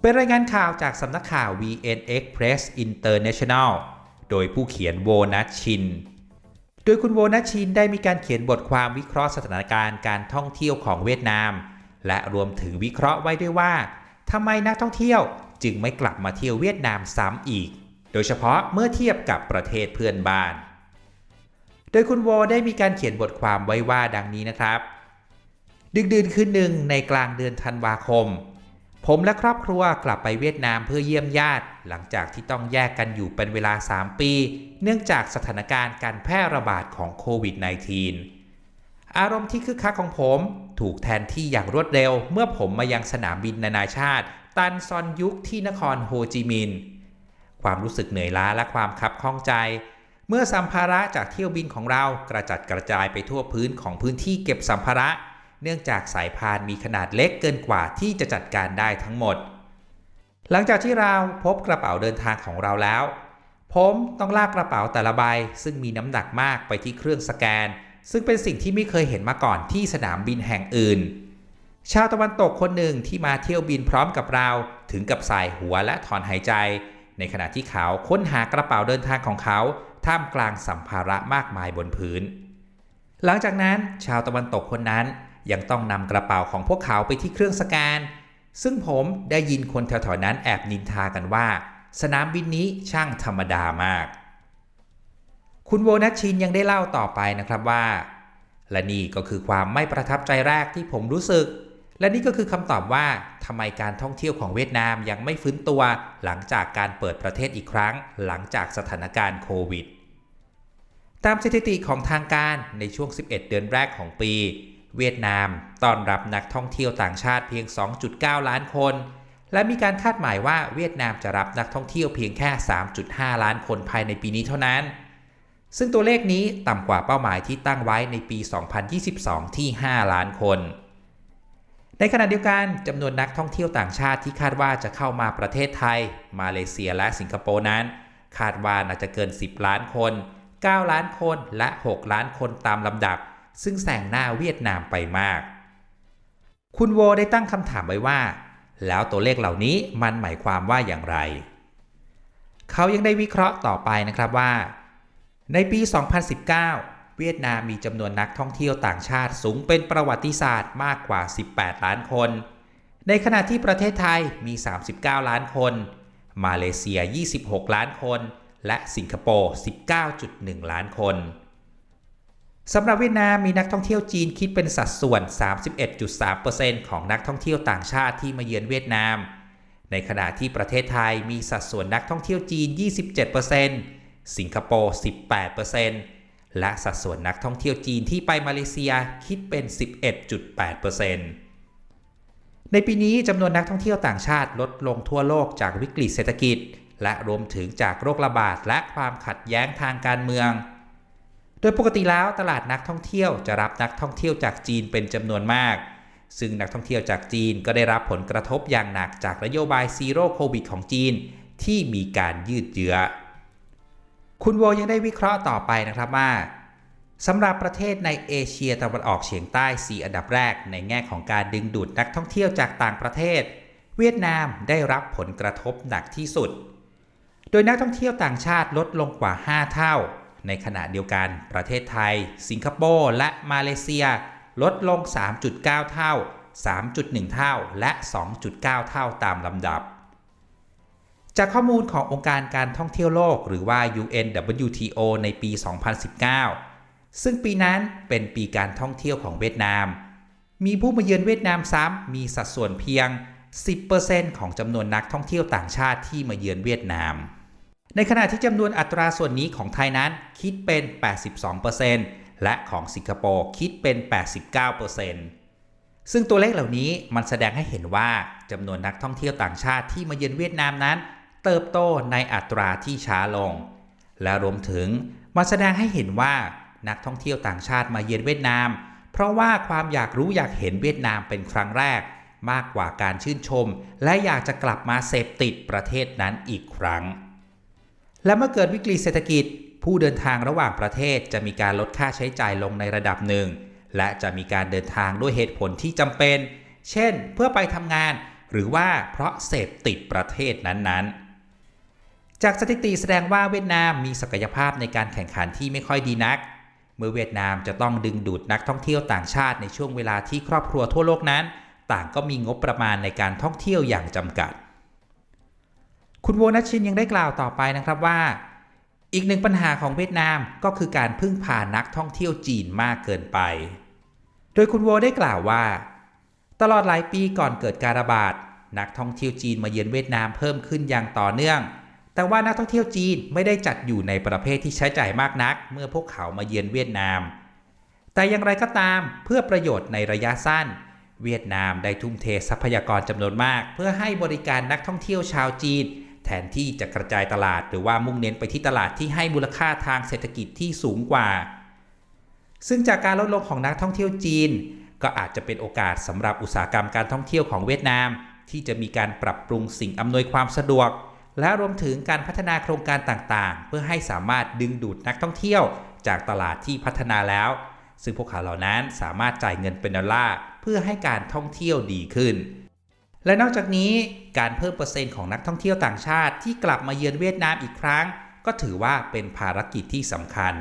เป็นรายงานข่าวจากสำนักข่าว VN Express International โดยผู้เขียนโวนัทชิน โดยคุณโวนัชชินได้มีการเขียนบทความวิเคราะห์สถานการณ์การท่องเที่ยวของเวียดนาม และรวมถึงวิเคราะห์ไว้ด้วยว่าทำไมนักท่องเที่ยวจึงไม่กลับมาเที่ยวเวียดนามซ้ำอีก โดยเฉพาะเมื่อเทียบกับประเทศเพื่อนบ้าน โดยคุณโวได้มีการเขียนบทความไว้ว่าดังนี้นะครับ ดึกดื่นคืนหนึ่งในกลางเดือนธันวาคม ผมและครอบครัวกลับไปเวียดนามเพื่อเยี่ยมญาติ หลังจากที่ต้องแยกกันอยู่เป็นเวลา 3 ปี เนื่องจากสถานการณ์การแพร่ระบาดของโควิด -19 อารมณ์ที่คึกคักของผม ถูกแทนที่อย่างรวดเร็ว เมื่อผมมายังสนามบินนานาชาติ ตันซอนยุคที่นครโฮจิมินห์ความรู้สึกเหนื่อยล้าและความคับข้องใจ เมื่อสัมภาระจากเที่ยวบินของเรากระจัดกระจายไปทั่วพื้นของพื้นที่เก็บสัมภาระเเนื่องจากสายพานมีขนาดเล็กเกินกว่าที่จะจัดการได้ทั้งหมด หลังจากที่เราพบกระเป๋าเดินทางของเราแล้ว ผมต้องลากกระเป๋าแต่ละใบ ซึ่งมีน้ำหนักมากไปที่เครื่องสแกน ซึ่งเป็นสิ่งที่ไม่เคยเห็นมาก่อนที่สนามบินแห่งอื่น ชาวตะวันตกคนหนึ่งที่มาเที่ยวบินพร้อมกับเรา ถึงกับสายหัวและถอนหายใจ ในขณะที่เขาค้นหากระเป๋าเดินทางของเขา ท่ามกลางสัมภาระมากมายบนพื้น หลังจากนั้นชาวตะวันตกคนนั้น ยังต้องนำกระเป๋าของพวกเขาไปที่เครื่องสแกน ซึ่งผมได้ยินคนแถวๆนั้นแอบนินทากันว่า สนามบินนี้ช่างธรรมดามาก คุณโวนัชชินยังได้เล่าต่อไปนะครับว่า และนี่ก็คือความไม่ประทับใจแรกที่ผมรู้สึก และนี่ก็คือคำตอบว่าทำไมการท่องเที่ยวของเวียดนามยังไม่ฟื้นตัวหลังจากการเปิดประเทศอีกครั้ง หลังจากสถานการณ์โควิดตามสถิติของทางการในช่วง 11 เดือนแรกของปี เวียดนามต้อนรับนักท่องเที่ยวต่างชาติเพียง 2.9 ล้านคน และมีการคาดหมายว่าเวียดนามจะรับนักท่องเที่ยวเพียงแค่ 3.5 ล้านคนภายในปีนี้เท่านั้น ซึ่งตัวเลขนี้ต่ำกว่าเป้าหมายที่ตั้งไว้ในปี 2022 ที่ 5 ล้านคน ในขณะเดียวกันจำนวนนักท่องเที่ยวต่างชาติที่คาดว่าจะเข้ามาประเทศไทย มาเลเซียและสิงคโปร์นั้น คาดว่าน่าจะเกิน 10 ล้านคน 9 ล้านคนและ 6 ล้านคนตามลำดับ ซึ่งแซงหน้าเวียดนามไปมาก คุณโวได้ตั้งคำถามไว้ว่า แล้วตัวเลขเหล่านี้มันหมายความว่าอย่างไร เขายังได้วิเคราะห์ต่อไปนะครับว่า ในปี 2019 เวียดนามมีจำนวนนักท่องเที่ยวต่างชาติสูงเป็นประวัติศาสตร์มากกว่า 18 ล้านคน ในขณะที่ประเทศไทยมี 39 ล้านคน มาเลเซีย 26 ล้านคน และสิงคโปร์ 19.1 ล้านคน สำหรับเวียดนามมีนักท่องเที่ยวจีนคิดเป็นสัดส่วน 31.3%ของนักท่องเที่ยวต่างชาติที่มาเยือนเวียดนาม ในขณะที่ประเทศไทยมีสัดส่วนนักท่องเที่ยวจีน 27%สิงคโปร์ 18%และสัดส่วนนักท่องเที่ยวจีนที่ไปมาเลเซียคิดเป็น 11.8%ในปีนี้จำนวนนักท่องเที่ยวต่างชาติลดลงทั่วโลกจากวิกฤตเศรษฐกิจ และรวมถึงจากโรคระบาดและความขัดแย้งทางการเมือง โดยปกติแล้วตลาดนักท่องเที่ยวจะรับนักท่องเที่ยวจากจีนเป็นจำนวนมาก ซึ่งนักท่องเที่ยวจากจีนก็ได้รับผลกระทบอย่างหนักจากนโยบายซีโร่โควิดของจีน ที่มีการยืดเยื้อ คุณโวยังได้วิเคราะห์ต่อไปนะครับว่าสำหรับประเทศในเอเชียตะวันออกเฉียงใต้ 4 อันดับแรก ในแง่ของการดึงดูดนักท่องเที่ยวจากต่างประเทศ เวียดนามได้รับผลกระทบหนักที่สุด โดยนักท่องเที่ยวต่างชาติลดลงกว่า 5 เท่า ในขณะเดียวกันประเทศไทย สิงคโปร์และมาเลเซีย ลดลง 3.9 เท่า 3.1 เท่า และ 2.9 เท่าตามลำดับ จากข้อมูลขององค์การการท่องเที่ยวโลกหรือว่า UNWTO ในปี 2019 ซึ่งปีนั้นเป็นปีการท่องเที่ยวของเวียดนาม มีผู้มาเยือนเวียดนามซ้ำมีสัดส่วนเพียง 10%ของจำนวนนักท่องเที่ยวต่างชาติที่มาเยือนเวียดนาม ในขณะที่จำนวนอัตราส่วนนี้ของไทยนั้นคิดเป็น 82%และของสิงคโปร์คิดเป็น 89%ซึ่งตัวเลขเหล่านี้มันแสดงให้เห็นว่าจำนวนนักท่องเที่ยวต่างชาติที่มาเยือนเวียดนามนั้น เติบโตในอัตราที่ช้าลง และรวมถึงมันแสดงให้เห็นว่านักท่องเที่ยวต่างชาติมาเยือนเวียดนาม เพราะว่าความอยากรู้อยากเห็นเวียดนามเป็นครั้งแรก มากกว่าการชื่นชม และอยากจะกลับมาเสพติดประเทศนั้นอีกครั้ง และเมื่อเกิดวิกฤตเศรษฐกิจ ผู้เดินทางระหว่างประเทศจะมีการลดค่าใช้จ่ายลงในระดับหนึ่ง และจะมีการเดินทางด้วยเหตุผลที่จำเป็น เช่น เพื่อไปทำงาน หรือว่าเพราะเสพติดประเทศนั้นๆ จากสถิติแสดงว่าเวียดนามมีศักยภาพในการแข่งขันที่ไม่ค่อยดีนัก เมื่อเวียดนามจะต้องดึงดูดนักท่องเที่ยวต่างชาติในช่วงเวลาที่ครอบครัวทั่วโลกนั้น ต่างก็มีงบประมาณในการท่องเที่ยวอย่างจำกัด คุณโวนัชชินยังได้กล่าวต่อไปนะครับว่า อีกหนึ่งปัญหาของเวียดนามก็คือการพึ่งพานักท่องเที่ยวจีนมากเกินไป โดยคุณโวได้กล่าวว่า ตลอดหลายปีก่อนเกิดการระบาด นักท่องเที่ยวจีนมาเยือนเวียดนามเพิ่มขึ้นอย่างต่อเนื่อง แต่ว่านักท่องเที่ยวจีนไม่ได้จัดอยู่ในประเภทที่ใช้จ่ายมากนัก เมื่อพวกเขามาเยือนเวียดนาม แต่อย่างไรก็ตามเพื่อประโยชน์ในระยะสั้นเวียดนามได้ทุ่มเททรัพยากรจำนวนมาก เพื่อให้บริการนักท่องเที่ยวชาวจีน ทนที่จะกระจายตลาด หรือว่ามุ่งเน้นไปที่ตลาดที่ให้มูลค่าทางเศรษฐกิจที่สูงกว่า ซึ่งจากการลดลงของนักท่องเที่ยวจีน ก็อาจจะเป็นโอกาสสำหรับอุตสาหกรรมการท่องเที่ยวของเวียดนาม ที่จะมีการปรับปรุงสิ่งอำนวยความสะดวก และรวมถึงการพัฒนาโครงการต่างๆ เพื่อให้สามารถดึงดูดนักท่องเที่ยว จากตลาดที่พัฒนาแล้ว ซึ่งพวกเขาเหล่านั้นสามารถจ่ายเงินเป็นดอลลาร์เพื่อให้การท่องเที่ยวดีขึ้น และนอกจากนี้การเพิ่มเปอร์เซ็นต์ของนักท่องเที่ยวต่างชาติที่กลับมาเยือนเวียดนามอีกครั้ง ก็ถือว่าเป็นภารกิจที่สำคัญ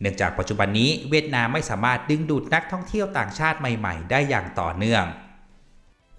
เนื่องจากปัจจุบันนี้เวียดนามไม่สามารถดึงดูดนักท่องเที่ยวต่างชาติใหม่ๆ ได้อย่างต่อเนื่อง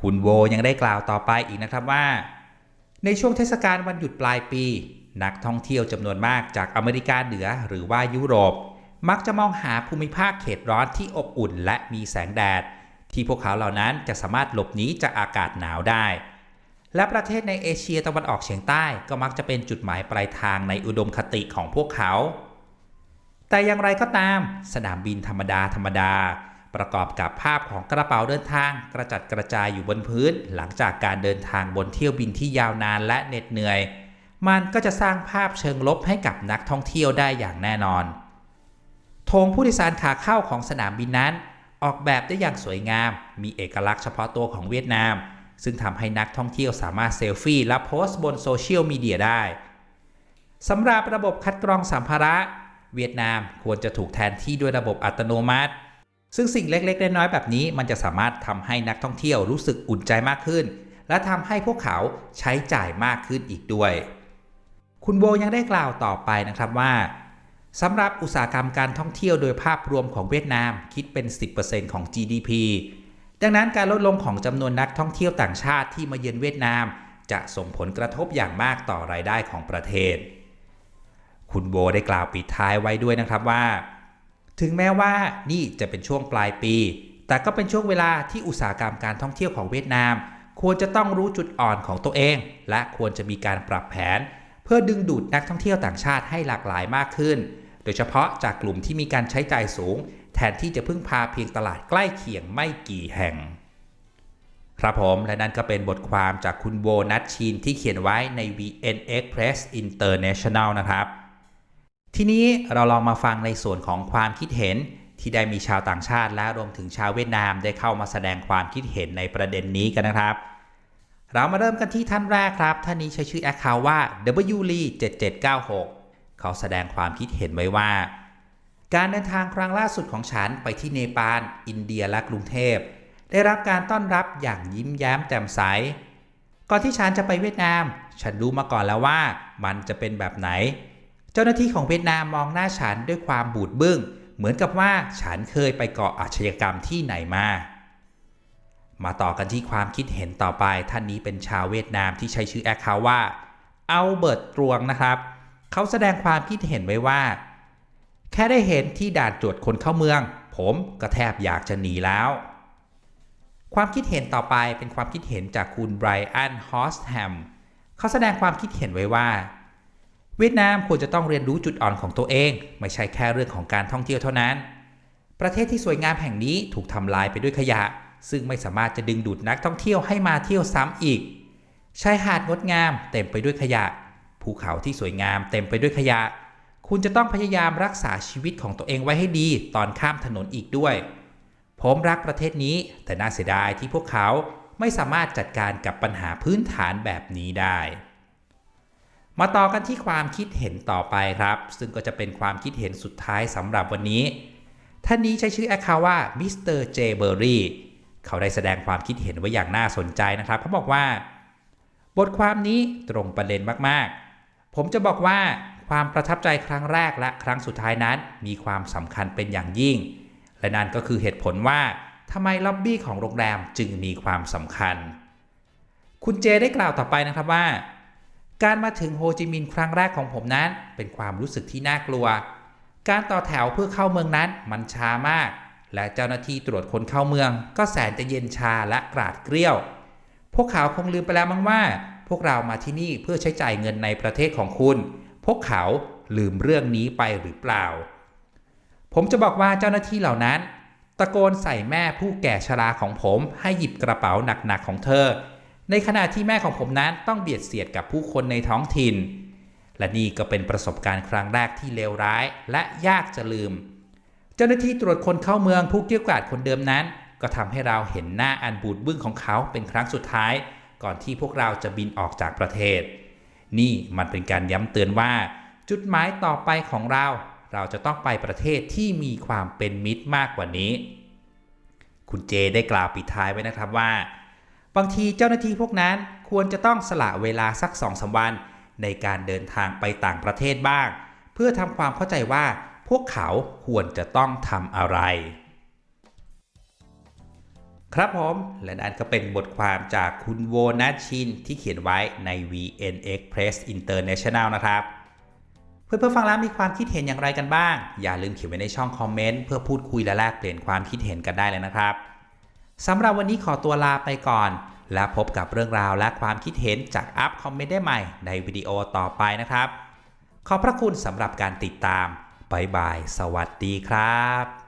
คุณโวยังได้กล่าวต่อไปอีกนะครับว่า ในช่วงเทศกาลวันหยุดปลายปี นักท่องเที่ยวจำนวนมากจากอเมริกาเหนือหรือว่ายุโรป มักจะมองหาภูมิภาคเขตร้อนที่อบอุ่นและมีแสงแดด ที่พวกเขาเหล่านั้นจะสามารถหลบหนีจากอากาศหนาวได้ และประเทศในเอเชียตะวันออกเฉียงใต้ก็มักจะเป็นจุดหมายปลายทางในอุดมคติของพวกเขา แต่อย่างไรก็ตาม สนามบินธรรมดาธรรมดา ประกอบกับภาพของกระเป๋าเดินทางกระจัดกระจายอยู่บนพื้น หลังจากการเดินทางบนเที่ยวบินที่ยาวนานและเหน็ดเหนื่อย มันก็จะสร้างภาพเชิงลบให้กับนักท่องเที่ยวได้อย่างแน่นอนธงผู้โดยสารขาเข้าของสนามบินนั้น ออกแบบได้อย่างสวยงาม มีเอกลักษณ์เฉพาะตัวของเวียดนาม ซึ่งทำให้นักท่องเที่ยวสามารถเซลฟี่และโพสต์บนโซเชียลมีเดียได้สำหรับระบบคัดกรองสัมภาระ เวียดนามควรจะถูกแทนที่ด้วยระบบอัตโนมัติ ซึ่งสิ่งเล็กๆน้อยๆแบบนี้ มันจะสามารถทำให้นักท่องเที่ยวรู้สึกอุ่นใจมากขึ้น และทำให้พวกเขาใช้จ่ายมากขึ้นอีกด้วย คุณโบยังได้กล่าวต่อไปนะครับว่า สำหรับอุตสาหกรรมการท่องเที่ยวโดยภาพรวมของเวียดนามคิดเป็น 10%ของ GDP ดังนั้นการลดลงของจำนวนนักท่องเที่ยวต่างชาติที่มาเยือนเวียดนาม จะส่งผลกระทบอย่างมากต่อรายได้ของประเทศ คุณโบได้กล่าวปิดท้ายไว้ด้วยนะครับว่า ถึงแม้ว่านี่จะเป็นช่วงปลายปี แต่ก็เป็นช่วงเวลาที่อุตสาหกรรมการท่องเที่ยวของเวียดนาม ควรจะต้องรู้จุดอ่อนของตัวเอง และควรจะมีการปรับแผน พื่อดึงดูดนักท่องเที่ยวต่างชาติให้หลากหลายมากขึ้น โดยเฉพาะจากกลุ่มที่มีการใช้จ่ายสูง แทนที่จะพึ่งพาเพียงตลาดใกล้เคียงไม่กี่แห่ง ครับผมและนั่นก็เป็นบทความจากคุณโบนัทชินที่เขียนไว้ใน VN Express International นะครับ ทีนี้เราลองมาฟังในส่วนของความคิดเห็นที่ได้มีชาวต่างชาติและรวมถึงชาวเวียดนามได้เข้ามาแสดงความคิดเห็นในประเด็นนี้กันนะครับ เรามาเริ่มกันที่ท่านแรกครับ ท่านนี้ใช้ชื่อแอคเคาท์ว่า w l e 7796 เขาแสดงความคิดเห็นไว้ว่า การเดินทางครั้งล่าสุดของฉันไปที่เนปาล อินเดียและกรุงเทพ ได้รับการต้อนรับอย่างยิ้มแย้มแจ่มใส ก่อนที่ฉันจะไปเวียดนาม ฉันรู้มาก่อนแล้วว่ามันจะเป็นแบบไหน เจ้าหน้าที่ของเวียดนามมองหน้าฉันด้วยความบูดบึ้ง เหมือนกับว่าฉันเคยไปเกาะอาชญากรรมที่ไหนมา มาต่อกันที่ความคิดเห็นต่อไปท่านนี้เป็นชาวเวียดนามที่ใช้ชื่อแอคเคาท์ว่าเอาเบิร์ตตรวงนะครับ เขาแสดงความคิดเห็นไว้ว่า แค่ได้เห็นที่ด่านตรวจคนเข้าเมือง ผมก็แทบอยากจะหนีแล้ว ความคิดเห็นต่อไปเป็นความคิดเห็นจากคุณไบรอันฮอสแฮมเขาแสดงความคิดเห็นไว้ว่า เวียดนามควรจะต้องเรียนรู้จุดอ่อนของตัวเอง ไม่ใช่แค่เรื่องของการท่องเที่ยวเท่านั้น ประเทศที่สวยงามแห่งนี้ถูกทำลายไปด้วยขยะ ซึ่งไม่สามารถจะดึงดูดนักท่องเที่ยวให้มาเที่ยวซ้ำอีก ชายหาดงดงามเต็มไปด้วยขยะ ภูเขาที่สวยงามเต็มไปด้วยขยะ คุณจะต้องพยายามรักษาชีวิตของตัวเองไว้ให้ดีตอนข้ามถนนอีกด้วย ผมรักประเทศนี้ แต่น่าเสียดายที่พวกเขาไม่สามารถจัดการกับปัญหาพื้นฐานแบบนี้ได้ มาต่อกันที่ความคิดเห็นต่อไปครับ ซึ่งก็จะเป็นความคิดเห็นสุดท้ายสำหรับวันนี้ ท่านนี้ใช้ชื่อแอคเคาท์ว่ามิสเตอร์เจเบอรี่ เขาได้แสดงความคิดเห็นไว้อย่างน่าสนใจนะครับเขาบอกว่า บทความนี้ตรงประเด็นมากๆ ผมจะบอกว่าความประทับใจครั้งแรกและครั้งสุดท้ายนั้น มีความสำคัญเป็นอย่างยิ่ง และนั่นก็คือเหตุผลว่าทำไมล็อบบี้ของโรงแรมจึงมีความสำคัญ คุณเจได้กล่าวต่อไปนะครับว่า การมาถึงโฮจิมินห์ครั้งแรกของผมนั้น เป็นความรู้สึกที่น่ากลัว การต่อแถวเพื่อเข้าเมืองนั้นมันช้ามาก และเจ้าหน้าที่ตรวจคนเข้าเมือง ก็แสนจะเย็นชาและกราดเกรี้ยว พวกเขาคงลืมไปแล้วมั้งว่า พวกเรามาที่นี่เพื่อใช้จ่ายเงินในประเทศของคุณ พวกเขาลืมเรื่องนี้ไปหรือเปล่า ผมจะบอกว่าเจ้าหน้าที่เหล่านั้น ตะโกนใส่แม่ผู้แก่ชราของผมให้หยิบกระเป๋าหนักๆของเธอ ในขณะที่แม่ของผมนั้นต้องเบียดเสียดกับผู้คนในท้องถิ่น และนี่ก็เป็นประสบการณ์ครั้งแรกที่เลวร้ายและยากจะลืม เจ้าหน้าที่ตรวจคนเข้าเมืองผู้เกี่ยวกาดคนเดิมนั้น ก็ทำให้เราเห็นหน้าอันบูดบึ้งของเขาเป็นครั้งสุดท้าย ก่อนที่พวกเราจะบินออกจากประเทศ นี่มันเป็นการย้ำเตือนว่า จุดหมายต่อไปของเรา เราจะต้องไปประเทศที่มีความเป็นมิตรมากกว่านี้ คุณเจได้กล่าวปิดท้ายไว้นะครับว่า บางทีเจ้าหน้าที่พวกนั้นควรจะต้องสละเวลาสักสองสาวันในการเดินทางไปต่างประเทศบ้าง เพื่อทำความเข้าใจว่า พวกเขาควรจะต้องทำอะไร ครับผม และนั่นก็เป็นบทความจากคุณโวนัชชินที่เขียนไว้ใน VN Express International นะครับ เพื่อนๆฟังแล้วมีความคิดเห็นอย่างไรกันบ้าง อย่าลืมเขียนไว้ในช่องคอมเมนต์เพื่อพูดคุยและแลกเปลี่ยนความคิดเห็นกันได้เลยนะครับสำหรับวันนี้ขอตัวลาไปก่อน และพบกับเรื่องราวและความคิดเห็นจากอัพคอมเมนต์ได้ใหม่ในวิดีโอต่อไปนะครับ ขอบพระคุณสำหรับการติดตาม บ๊ายบาย สวัสดีครับ